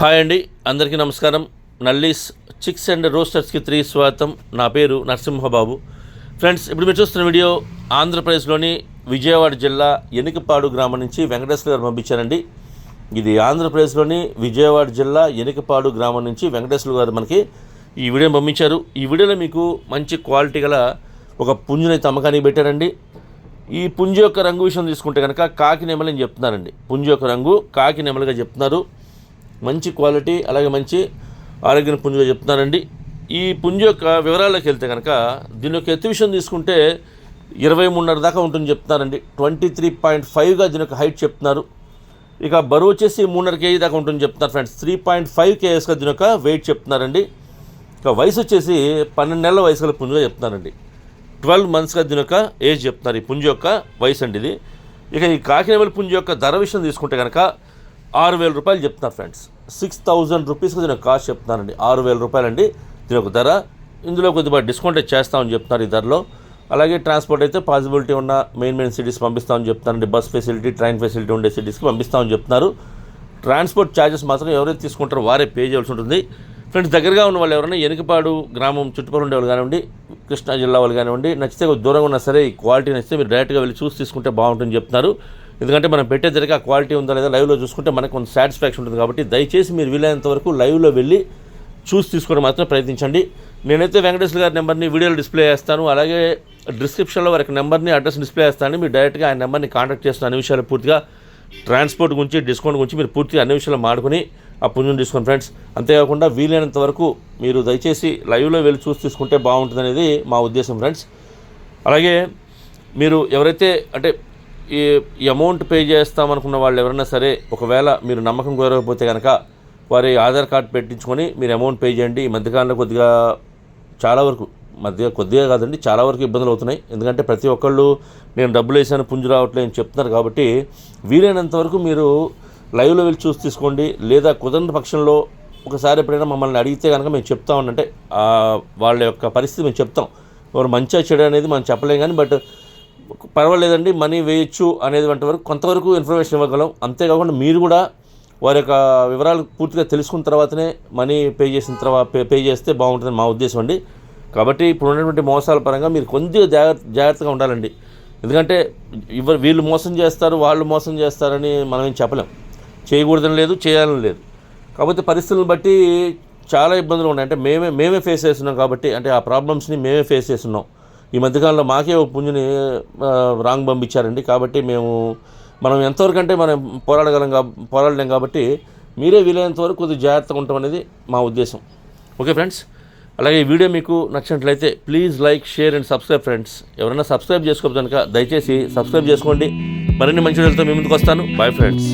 Hi అండి అందరికీ నమస్కారం. నల్లీస్ చిక్స్ అండ్ రోస్టర్స్కి త్రీ స్వాగతం. నా పేరు నరసింహబాబు. ఫ్రెండ్స్ ఇప్పుడు మీరు చూస్తున్న వీడియో ఆంధ్రప్రదేశ్లోని విజయవాడ జిల్లా ఎనికపాడు గ్రామం నుంచి వెంకటేశ్వర గారు పంపించారండి. ఇది ఆంధ్రప్రదేశ్లోని విజయవాడ జిల్లా ఎనికపాడు గ్రామం నుంచి వెంకటేశ్వర గారు మనకి ఈ వీడియోని పంపించారు. ఈ వీడియోలో మీకు మంచి క్వాలిటీ గల ఒక పుంజునైతే అమ్మకానికి పెట్టారండి. ఈ పుంజు యొక్క రంగు విషయం తీసుకుంటే కనుక కాకి నెమలి అని చెప్తున్నారండి. పుంజు యొక్క రంగు కాకి నెమలిగా చెప్తున్నారు. మంచి క్వాలిటీ అలాగే మంచి ఆరోగ్యం పుంజుగా చెప్తున్నారండి. ఈ పుంజు యొక్క వివరాల్లోకి వెళ్తే కనుక దీని యొక్క ఎత్తు విషయం తీసుకుంటే ఇరవై మూడున్నర దాకా ఉంటుంది చెప్తున్నారండి. ట్వంటీ త్రీ పాయింట్ ఫైవ్గా దీని యొక్క హైట్ చెప్తున్నారు. ఇక బరువు వచ్చేసి మూడున్నర కేజీ దాకా ఉంటుంది చెప్తున్నారు ఫ్రెండ్స్. త్రీ పాయింట్ ఫైవ్ కేఎస్గా దీని యొక్క వెయిట్ చెప్తున్నారండి. ఇక వయసు వచ్చేసి పన్నెండు నెలల వయసు గల పుంజుగా చెప్తున్నారండి. ట్వెల్వ్ మంత్స్గా దీని యొక్క ఏజ్ చెప్తున్నారు ఈ పుంజ యొక్క వయసు అండి ఇది. ఇక ఈ కాకినవెల్ పుంజు యొక్క ధర విషయం తీసుకుంటే కనుక ఆరు వేల రూపాయలు చెప్తున్నారు ఫ్రెండ్స్. సిక్స్ థౌజండ్ రూపీస్కి దీని యొక్క కాస్ట్ చెప్తున్నారండి. ఆరు వేల రూపాయలండి దీని యొక్క ధర. ఇందులో కొద్దిగా డిస్కౌంట్ అయితే చేస్తామని చెప్తున్నారు ఈ ధరలో. అలాగే ట్రాన్స్పోర్ట్ అయితే పాసిబిలిటీ ఉన్న మెయిన్ మెయిన్ సిటీస్ పంపిస్తామని చెప్తున్నారండి. బస్ ఫెసిలిటీ ట్రైన్ ఫెసిలిటీ ఉండే సిటీస్కి పంపిస్తామని చెప్తున్నారు. ట్రాన్స్పోర్ట్ ఛార్జెస్ మాత్రం ఎవరైతే తీసుకుంటారో వారే పే చేయాల్సి ఉంటుంది. ఫ్రెండ్స్ దగ్గరగా ఉన్న వాళ్ళు ఎవరైనా ఎనుకపాడు గ్రామం చుట్టుపక్కల ఉండే వాళ్ళు కానివ్వండి కృష్ణా జిల్లా వాళ్ళు కానివ్వండి నచ్చితే దూరంగా ఉన్నా సరే ఈ క్వాలిటీ నచ్చితే మీరు డైరెక్ట్గా వెళ్ళి చూసి తీసుకుంటే బాగుంటుందని చెప్తున్నారు. ఎందుకంటే మనం పెట్టే ధరకి ఆ క్వాలిటీ ఉందా లేదా లైవ్లో చూసుకుంటే మనకు కొంత సాటిస్ఫాక్షన్ ఉంటుంది కాబట్టి దయచేసి మీరు వీలైనంత వరకు లైవ్లో వెళ్ళి చూసి తీసుకోవడం మాత్రం ప్రయత్నించండి. నేనైతే వెంకటేశ్వర గారి నెంబర్ని వీడియోలో డిస్ప్లే చేస్తాను. అలాగే డిస్క్రిప్షన్లో వారికి నెంబర్ని అడ్రస్ డిస్ప్లే చేస్తాను మీరు డైరెక్ట్గా ఆ నెంబర్ని కాంటాక్ట్ చేస్తున్న అన్ని విషయాలు పూర్తిగా ట్రాన్స్పోర్ట్ గురించి డిస్కౌంట్ గురించి మీరు పూర్తిగా అన్ని విషయాలు మాడుకుని ఆ పుణ్యం తీసుకోండి ఫ్రెండ్స్ అంతేకాకుండా వీలైనంత వరకు మీరు దయచేసి లైవ్లో వెళ్ళి చూసి తీసుకుంటే బాగుంటుంది అనేది మా ఉద్దేశం ఫ్రెండ్స్ అలాగే మీరు ఎవరైతే అంటే ఈ ఈ అమౌంట్ పే చేస్తామనుకున్న వాళ్ళు ఎవరైనా సరే ఒకవేళ మీరు నమ్మకం కోరకపోతే కనుక వారి ఆధార్ కార్డ్ పెట్టించుకొని మీరు అమౌంట్ పే చేయండి. ఈ మధ్యకాలంలో కొద్దిగా చాలా వరకు మధ్య కొద్దిగా కాదండి చాలా వరకు ఇబ్బందులు అవుతున్నాయి. ఎందుకంటే ప్రతి ఒక్కళ్ళు నేను డబ్బులు వేసాను పుంజు రావట్లేదు అని చెప్తున్నారు కాబట్టి వీలైనంత వరకు మీరు లైవ్లో వెళ్ళి చూసి తీసుకోండి. లేదా కుదరని పక్షంలో ఒకసారి ఎప్పుడైనా మమ్మల్ని అడిగితే కనుక మేము చెప్తా ఉండంటే వాళ్ళ యొక్క పరిస్థితి మేము చెప్తాం. ఎవరు మంచిగా చెడు అనేది మనం చెప్పలేం కానీ బట్ పర్వాలేదండి మనీ వేయచ్చు అనేది వంటి వరకు కొంతవరకు ఇన్ఫర్మేషన్ ఇవ్వగలం. అంతేకాకుండా మీరు కూడా వారి యొక్క వివరాలు పూర్తిగా తెలుసుకున్న తర్వాతనే మనీ పే చేసిన తర్వాత పే పే చేస్తే బాగుంటుందని మా ఉద్దేశం అండి. కాబట్టి ఇప్పుడు ఉన్నటువంటి మోసాల పరంగా మీరు కొద్దిగా జాగ్రత్త జాగ్రత్తగా ఉండాలండి. ఎందుకంటే ఇవ్వ వీళ్ళు మోసం చేస్తారు వాళ్ళు మోసం చేస్తారని మనం ఏం చెప్పలేం. చేయకూడదని లేదు చేయాలని లేదు. కాకపోతే పరిస్థితులను బట్టి చాలా ఇబ్బందులు ఉన్నాయి. అంటే మేమే మేమే ఫేస్ చేస్తున్నాం కాబట్టి అంటే ఆ ప్రాబ్లమ్స్ని మేమే ఫేస్ చేస్తున్నాం. ఈ మధ్యకాలంలో మాకే ఒక పుంజుని రాంగ్ పంపించారండి. కాబట్టి మేము మనం ఎంతవరకు అంటే మనం పోరాడగలం కా పోరాడలేం కాబట్టి మీరే వీలైనంత వరకు కొద్దిగా జాగ్రత్తగా ఉండటం అనేది మా ఉద్దేశం. ఓకే ఫ్రెండ్స్ అలాగే ఈ వీడియో మీకు నచ్చినట్లయితే please like share and subscribe friends ఎవరైనా సబ్స్క్రైబ్ చేసుకోవద్దు కనుక దయచేసి సబ్స్క్రైబ్ చేసుకోండి. మరిన్ని మంచి వీడియోలతో మీ ముందుకు వస్తాను. Bye friends